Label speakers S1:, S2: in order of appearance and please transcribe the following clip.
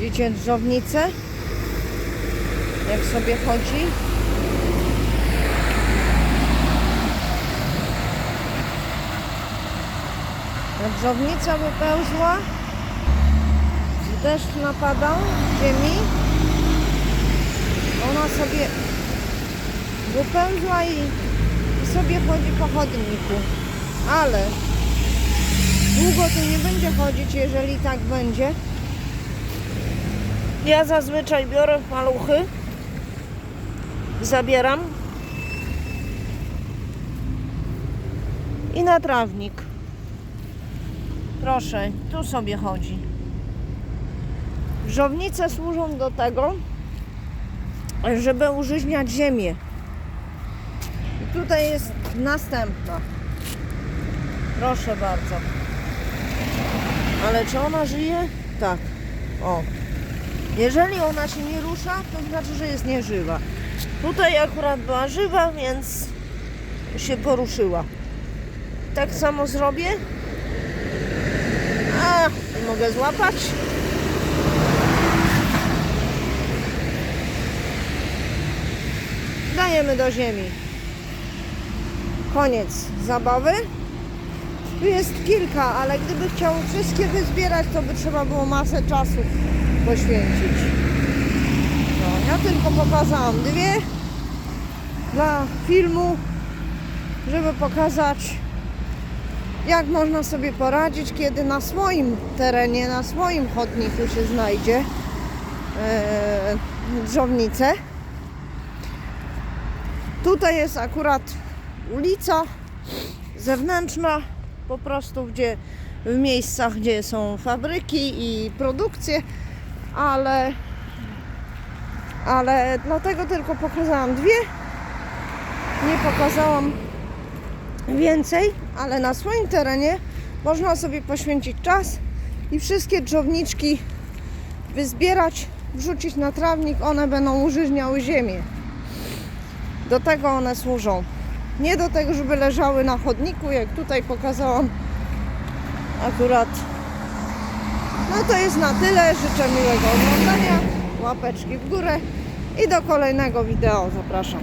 S1: Widzicie drzownicę? Jak sobie chodzi? Jak drzownica wypełzła, deszcz napadał z ziemi, ona sobie wypełzła i, i sobie chodzi po chodniku. Ale długo tu nie będzie chodzić, jeżeli tak będzie. Ja zazwyczaj biorę maluchy, zabieram i na trawnik. Proszę, tu sobie chodzi. Żownice służą do tego, żeby użyźniać ziemię. I tutaj jest następna. Proszę bardzo. Ale czy ona żyje? Tak. O. Jeżeli ona się nie rusza, to znaczy, że jest nieżywa. Tutaj akurat była żywa, więc się poruszyła. Tak samo zrobię. A, nie mogę złapać. Dajemy do ziemi. Koniec zabawy. Tu jest kilka, ale gdyby chciał wszystkie wyzbierać, to by trzeba było masę czasu poświęcić. No, ja tylko pokazałam dwie dla filmu, żeby pokazać jak można sobie poradzić, kiedy na swoim terenie, na swoim chodniku się znajdzie e, drzownicę. Tutaj jest akurat ulica zewnętrzna, po prostu gdzie w miejscach, gdzie są fabryki i produkcje, ale ale dlatego tylko pokazałam dwie. Nie pokazałam więcej, ale na swoim terenie można sobie poświęcić czas i wszystkie drzowniczki wyzbierać, wrzucić na trawnik, one będą użyźniały ziemię. Do tego one służą. Nie do tego, żeby leżały na chodniku, jak tutaj pokazałam akurat. To jest na tyle. Życzę miłego oglądania, łapeczki w górę i do kolejnego wideo zapraszam.